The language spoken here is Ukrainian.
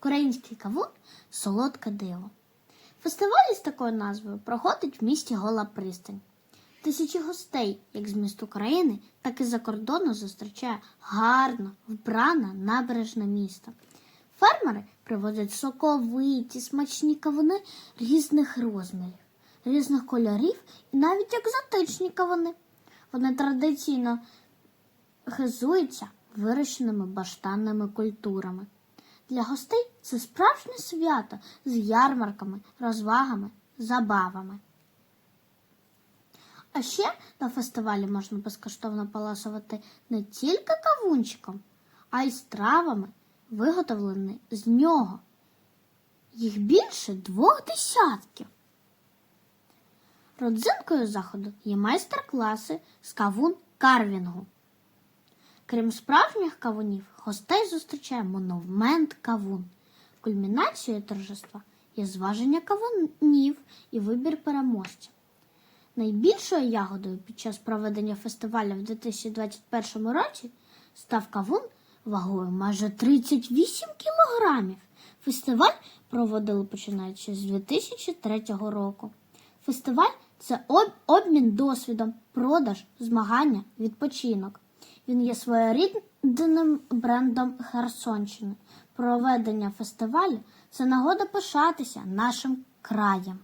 Український кавун солодке диво. Фестиваль із такою назвою проходить в місті Гола Пристань. Тисячі гостей, як з міст України, так і за кордону зустрічає гарно вбрана набережна міста. Фермери привозять соковиті, смачні кавуни різних розмірів, різних кольорів і навіть екзотичні кавуни. Вони традиційно хизуються вирощеними баштанними культурами. Для гостей це справжнє свято з ярмарками, розвагами, забавами. А ще на фестивалі можна безкоштовно поласувати не тільки кавунчиком, а й стравами, виготовлені з нього. Їх більше двох десятків. Родзинкою заходу є майстер-класи з кавун карвінгу. Крім справжніх кавунів, гостей зустрічає монумент кавун. Кульмінацією торжества є зваження кавунів і вибір переможців. Найбільшою ягодою під час проведення фестивалю в 2021 році став кавун вагою майже 38 кілограмів. Фестиваль проводили починаючи з 2003 року. Фестиваль це об- обмін досвідом, продаж, змагання, відпочинок. Він є своєрідним брендом Херсонщини. Проведення фестивалю це нагода пишатися нашим краєм.